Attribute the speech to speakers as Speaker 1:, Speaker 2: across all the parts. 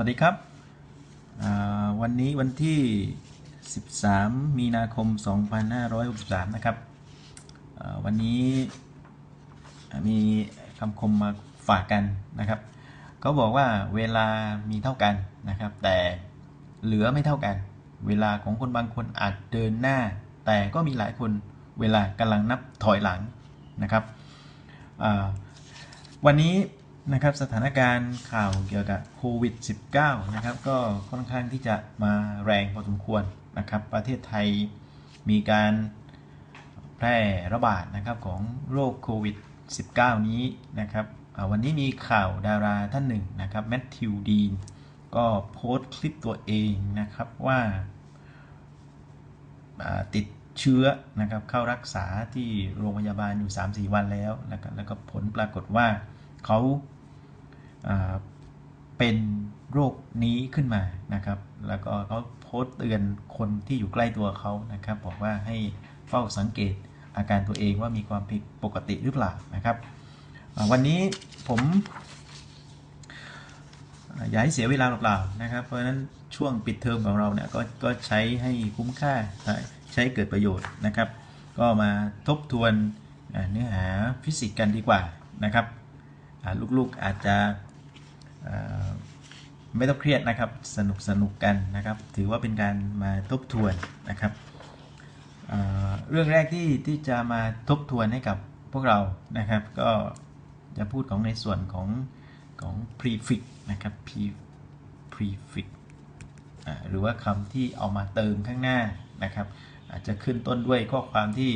Speaker 1: วัสดีครับ วันนี้วันที่ 13 มีนาคม 2563 นะครับ วันนี้มีคำคมมาฝากกันนะครับเขาบอกว่าเวลามีเท่ากันนะครับ แต่เหลือไม่เท่ากัน เวลาของคนบางคนอาจเดินหน้า แต่ก็มีหลายคนเวลากำลังนับถอยหลังนะครับ วันนี้ นะครับสถานการณ์ข่าวเกี่ยวกับโควิด -19 นะครับก็ค่อนข้างที่จะมาแรงพอสมควรนะครับ ประเทศไทยมีการแพร่ระบาดนะครับของโรคโควิด -19 นี้นะครับวันนี้มีข่าวดาราท่านหนึ่งนะครับแมทธิวดีนก็โพสต์คลิปตัวเองนะครับว่าาติดเชื้อนะครับเข้ารักษาที่โรงพยาบาลอยู่ 3-4 วันแล้วแล้วก็แล้วก็ผลปรากฏว่าเขา เป็นโรคนี้ขึ้นมานะครับ แล้วก็เขาโพสต์เตือนคนที่อยู่ใกล้ตัวเขานะครับ บอกว่าให้เฝ้าสังเกตอาการตัวเองว่ามีความผิดปกติหรือเปล่านะครับ วันนี้ผมอ่าอย่าให้เสียเวลาเปล่าๆนะครับ เพราะฉะนั้นช่วงปิดเทอมของเราเนี่ยก็ก็ใช้ให้คุ้มค่าใช้เกิดประโยชน์นะครับ ก็มาทบทวนเนื้อหาฟิสิกส์กันดีกว่านะครับลูกๆอาจจะ ไม่ต้องเครียดนะครับสนุกสนุกกันนะครับ ถือว่าเป็นการมาทบทวนนะครับอ่าเรื่องแรกที่ที่จะมาทบทวนให้กับพวกเรานะครับ ก็จะพูดของในส่วนของของ prefix นะครับ prefix หรือว่าคำที่เอามาเติมข้างหน้านะครับ อาจจะขึ้นต้นด้วยข้อความที่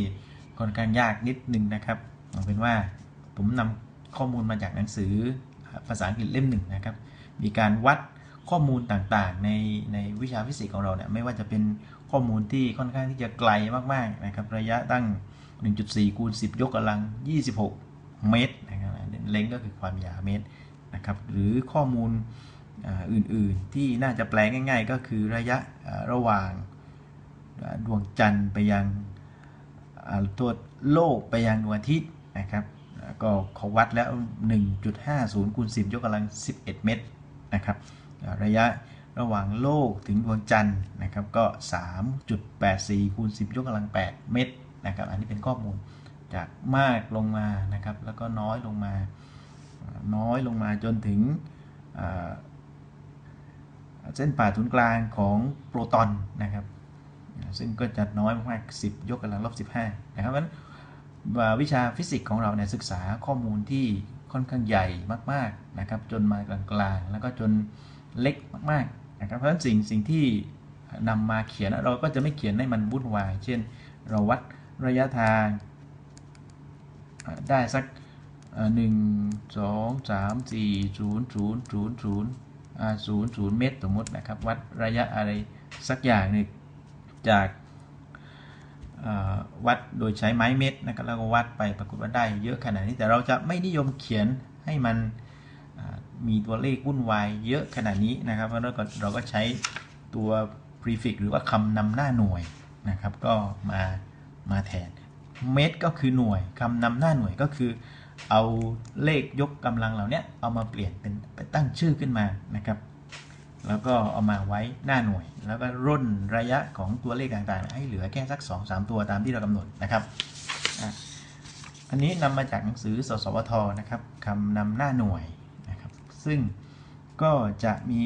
Speaker 1: ค่อนข้างยากนิดนึงนะครับเอาเป็นว่าผมนำข้อมูลมาจากหนังสือ ภาษาอังกฤษเล่มหนึ่งนะครับ มีการวัดข้อมูลต่างๆ ในในวิชาฟิสิกส์ของเราเนี่ยไม่ว่าจะเป็นข้อมูลที่ค่อนข้างที่จะไกลมากๆนะครับระยะตั้ง 1.4คูณ10 ยกกำลัง 26 เมตรนะครับเล็งก็คือความยาวเมตรนะครับหรือข้อมูลอื่นๆที่น่าจะแปลง่าย ๆ ก็คือระยะระหว่างดวงจันทร์ไปยังตัวโลกไปยังดวงอาทิตย์นะครับ ก็เขาวัดแล้ว 1.50คูณ10 ยกกำลัง 11 เมตรนะครับ ระยะระหว่างโลกถึงดวงจันทร์นะครับก็ 3.84คูณ10 ยกกำลัง 8 เมตรนะครับ อันนี้เป็นข้อมูลจากมากลงมานะครับ แล้วก็น้อยลงมา น้อยลงมาจนถึงเส้นผ่าศูนย์กลางของโปรตอนนะครับ ซึ่งก็จะน้อยมากๆ10 ยกกำลังลบ 15 นะครับเพราะฉะนั้น วิชาฟิสิกส์ของเราเนี่ยศึกษาข้อมูลที่ค่อนข้างใหญ่มากๆนะครับ จนมากลางๆ แล้วก็จนเล็กมากๆนะครับเพราะฉะนั้นสิ่งสิ่งที่นำมาเขียนเราก็จะไม่เขียนให้มันวุ่นวาย เช่น เราวัดระยะทางได้สักหนึ่งสองสามสี่ศูนย์ศูนย์ศูนย์ศูนย์ศูนย์ศูนย์เมตรสมมตินะครับ วัดระยะอะไรสักอย่างหนึ่งจาก วัดโดยใช้ไม้เม็ดนะครับแล้วก็วัดไปปรากฏว่าได้เยอะขนาดนี้แต่เราจะไม่นิยมเขียนให้มันมีตัวเลขวุ่นวายเยอะขนาดนี้นะครับเพราะนั้นเราก็เราก็ใช้ตัว prefix หรือว่าคำนำหน้าหน่วยนะครับก็มามาแทนเมตรก็คือหน่วยคำนำหน้าหน่วยก็คือ เอาเลขยกกำลังเหล่านี้เอามาเปลี่ยนเป็นไปตั้งชื่อขึ้นมานะครับ แล้วก็เอามาไว้หน้าหน่วย แล้วก็ร่นระยะของตัวเลขต่างๆ ให้เหลือแค่สัก 2-3 ตัวตามที่เรากำหนดนะครับอันนี้นำมาจากหนังสือสสวทนะครับคำนำหน้าหน่วยนะครับ ซึ่งก็จะมี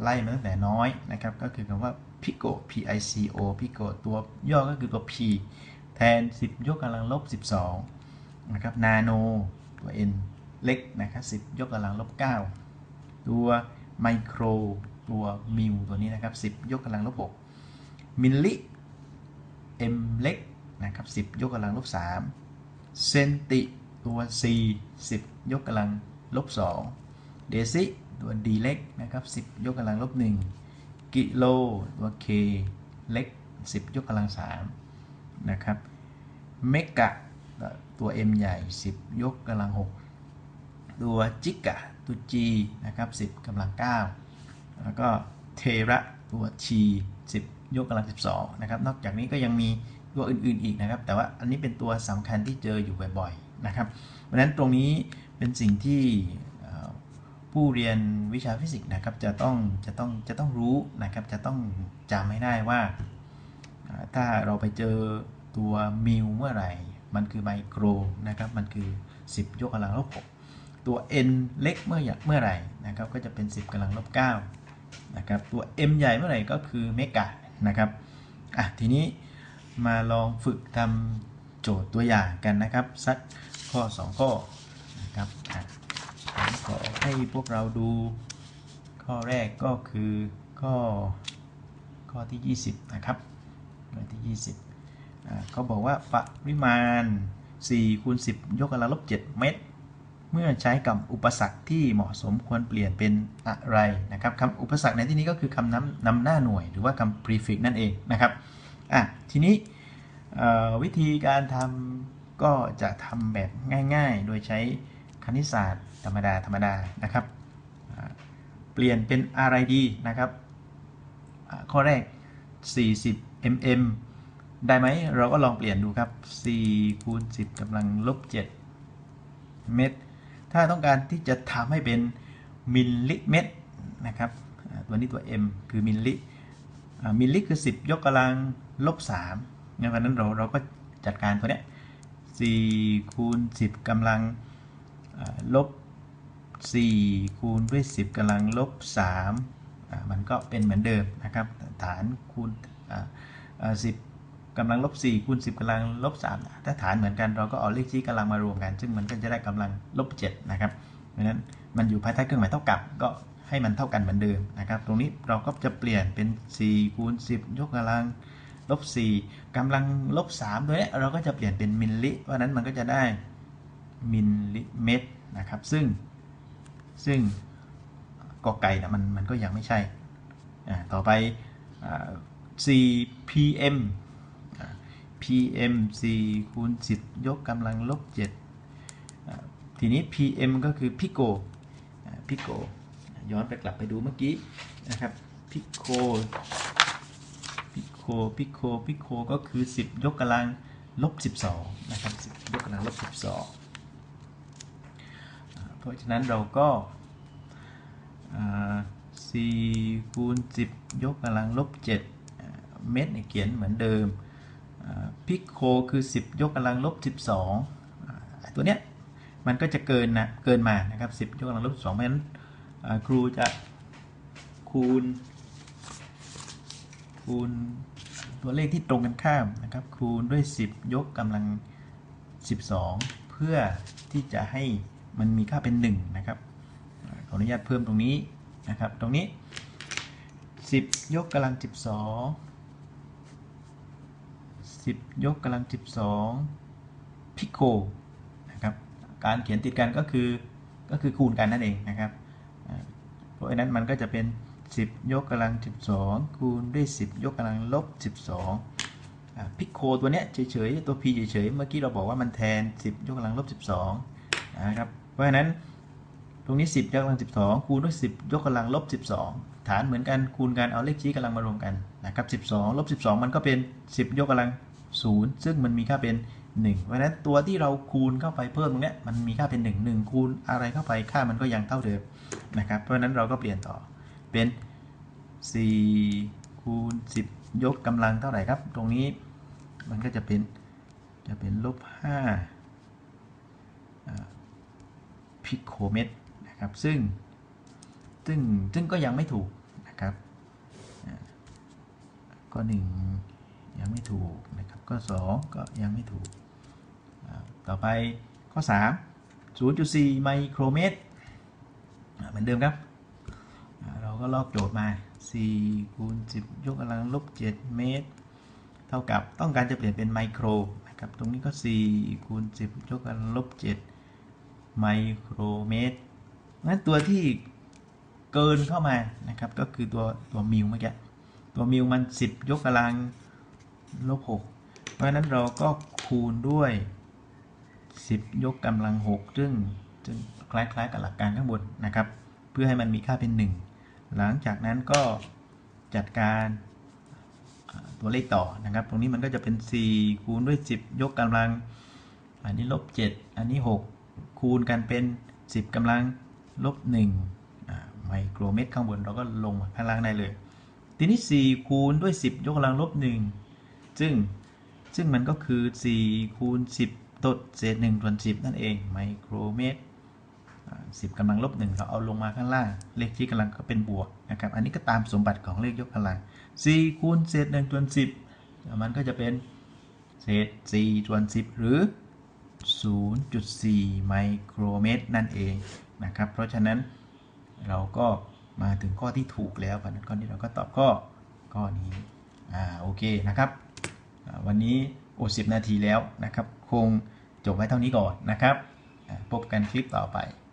Speaker 1: ไล่มาตั้งแต่น้อยนะครับ ก็คือคำว่า pico p i c o pico ตัวย่อก็คือตัว p แทน 10 ยกกำลังลบ 12นะครับ nano ตัว n เล็กนะครับ10 ยกกำลังลบ 9 ตัว ไมโครตัวมิลตัวนี้นะครับ 10 ยกกำลังลบ6มิลลิ m เล็กนะครับ10 ยกกำลังลบ3เซนติตัว c 10 ยกกำลังลบ2เดซิตัว d เล็กนะครับ10 ยกกำลังลบ1กิโลตัว k เล็ก 10 ยกกำลัง3นะครับเมกะตัว m ใหญ่ 10 ยกกำลัง6 ตัวจิกะตัว G นะครับ10กำลัง 9 แล้วก็เทระตัว T 10 ยกกำลัง 12 นะครับ นอกจากนี้ก็ยังมีตัวอื่นๆอีกนะครับ แต่ว่าอันนี้เป็นตัวสำคัญที่เจออยู่บ่อยๆนะครับ เพราะฉะนั้นตรงนี้เป็นสิ่งที่ผู้เรียนวิชาฟิสิกส์นะครับจะต้องจะต้องจะต้องรู้นะครับจะต้องจำให้ได้ว่า ถ้าเราไปเจอตัวมิลเมื่อไหร่ มันคือไมโครนะครับมันคือ 10 ยกกำลังลบ6 ตัว n เล็กเมื่อเมื่อไหร่นะครับก็จะเป็น 10กำลังลบ9นะครับตัว m ใหญ่เมื่อไหร่ก็คือเมกะนะครับอะทีนี้มาลองฝึกทำโจทย์ตัวอย่างกันนะครับสักข้อ 2 ข้อนะครับผมขอให้พวกเราดูข้อแรกก็คือข้อข้อที่ 20 นะครับข้อที่ 20อ่าเขาบอกว่าปริมาณ4คูณ10 ยกกำลังลบ 7 เมตร เมื่อใช้กับอุปสรรคที่เหมาะสมควรเปลี่ยนเป็นอะไรนะครับคำอุปสรรคในที่นี้ก็คือคำนำนำหน้าหน่วยหรือว่าคำ prefix นั่นเองนะครับอะทีนี้วิธีการทำก็จะทำแบบง่าย ๆ โดยใช้คณิตศาสตร์ธรรมดาธรรมดานะครับเปลี่ยนเป็นอะไรดีนะครับ ข้อแรก 40 mm ได้ไหมเราก็ลองเปลี่ยนดูครับ4คูณ10กำลังลบ7เมตร ถ้าต้องการที่จะทำให้เป็นมิลลิเมตรนะครับตัวนี้ตัว m คือมิลลิมิลลิคือ 10 ยกกำลังลบ3งั้นเพราะนั้นเราเราก็จัดการตัวเนี้ย4คูณ10กำลังลบ4คูณด้วย 10กำลังลบ3อ่ามันก็เป็นเหมือนเดิมนะครับฐานคูณ10 กำลังลบ4คูณ10กำลังลบ3ถ้าฐานเหมือนกันเราก็เอาเลขชี้กำลังมารวมกัน ซึ่งมันก็จะได้กำลังลบ7นะครับเพราะฉะนั้นมันอยู่ภายใต้เครื่องหมายเท่ากับก็ให้มันเท่ากันเหมือนเดิมนะครับ ตรงนี้เราก็จะเปลี่ยนเป็น4คูณ10 ยกกำลังลบ4กำลังลบ3ตัวนี้ยเราก็จะเปลี่ยนเป็นมิลลิเพราะนั้นมันก็จะได้มิลลิเมตรนะครับ ซึ่งซึ่งกอไก่นะมันมันก็ยังไม่ใช่อ่าต่อไปอ่า4 pm pm 4คูณ10 ยกกำลังลบ7ทีนี้ pm ก็คือพิโกพิโกย้อนไปกลับไปดูเมื่อกี้นะครับพิโกพิโคพิโคพิโคก็คือ 10 ยกกำลังลบ12นะครับ10ยกกำลังลบ12อ่าเพราะฉะนั้นเราก็4คูณ10 ยกกำลังลบ7เม็ดเนี่ยเขียนเหมือนเดิม พิกโคคือ 10 ยกกำลังลบ 12อ่าตัวเนี้ยมันก็จะเกินนะเกินมานะครับ 10 ยกกำลังลบ 12 เพราะฉะนั้นครูจะคูณ คูณตัวเลขที่ตรงกันข้ามนะครับ คูณด้วย 10 ยกกำลัง 12 เพื่อที่จะให้มันมีค่าเป็น 1 นะครับขออนุญาตเพิ่มตรงนี้นะครับ ตรงนี้ 10 ยกกำลัง 12 10 ยกกำลัง 12 พิโคนะครับการเขียนติดกันก็คือก็คือคูณกันนั่นเองนะครับเพราะฉะนั้นมันก็จะเป็น 10 ยกกำลัง 12 คูณด้วย 10 ยกกำลังลบ 12พิโคตัวเนี้ยเฉยๆตัว p เฉยๆเมื่อกี้เราบอกว่ามันแทน 10 ยกกำลังลบ 12นะครับเพราะฉะนั้นตรงนี้ 10 ยกกำลัง 12 คูณด้วย 10 ยกกำลังลบ 12 ฐานเหมือนกันคูณกันเอาเลขชี้กำลังมารวมกันนะครับ 12 ลบ 12 มันก็เป็น 10 ยกกำลัง 0 ซึ่งมันมีค่าเป็น 1 เพราะฉะนั้นตัวที่เราคูณเข้าไปเพิ่มตรงนี้มันมีค่าเป็น 1 1 คูณอะไรเข้าไปค่ามันก็ยังเท่าเดิมนะครับ เพราะฉะนั้นเราก็เปลี่ยนต่อเป็น 4 คูณ 10 ยกกำลังเท่าไหร่ครับ ตรงนี้มันก็จะเป็นจะเป็นลบ5พิโคเมตรนะครับ ซึ่งซึ่งซึ่งก็ยังไม่ถูกนะครับก็1 ยังไม่ถูกนะครับก็2ก็ยังไม่ถูก ต่อไปข้อ 3 0.4 ไมโครเมตร เหมือนเดิมครับ เราก็ลอกโจทย์มา 4 คูณ 10 ยกกำลังลบ 7 เมตร เท่ากับต้องการจะเปลี่ยนเป็นไมโครนะครับ ตรงนี้ก็ 4 คูณ 10 ยกกำลังลบ 7 ไมโครเมตรงั้นตัวที่เกินเข้ามานะครับ ก็คือตัวตัวมิลเมื่อกี้ ตัวมิลมัน 10 ยกกำลัง ลบ6เพราะนั้นเราก็คูณด้วย 10 ยกกำลัง 6 ซึ่งซึ่งคล้ายๆกับหลักการข้างบนนะครับ เพื่อให้มันมีค่าเป็น 1 หลังจากนั้นก็จัดการตัวเลขต่อนะครับ ตรงนี้มันก็จะเป็น 4 คูณด้วย 10 ยกกำลัง อันนี้ลบ 7 อันนี้ 6 คูณกันเป็น 10กำลังลบ1โครเมตรข้างบนเราก็ลงมาข้างล่างได้เลย ทีนี้ 4 คูณด้วย 10 ยกกำลังลบ1 ซึ่งซึ่งมันก็คือ 4 คูณ 10 ตดเศษ1ส่วน10 นั่นเองไมโครเมตร 10กำลังลบ1เราเอาลงมาข้างล่าง เลขที่กำลังก็เป็นบวกนะครับ อันนี้ก็ตามสมบัติของเลขยกกำลัง 4 คูณเศษ1ส่วน10 มันก็จะเป็นเศษ4ส่วน10 หรือ 0.4 ไมโครเมตร นั่นเองนะครับ เพราะฉะนั้นเราก็มาถึงข้อที่ถูกแล้วเพราะนั้นข้อนี้เราก็ตอบข้อข้อนี้ อ่า โอเคนะครับ วันนี้โอ้สินาทีแล้วนะครับ คงจบไว้เท่านี้ก่อนนะครับ พบกันคลิปต่อไป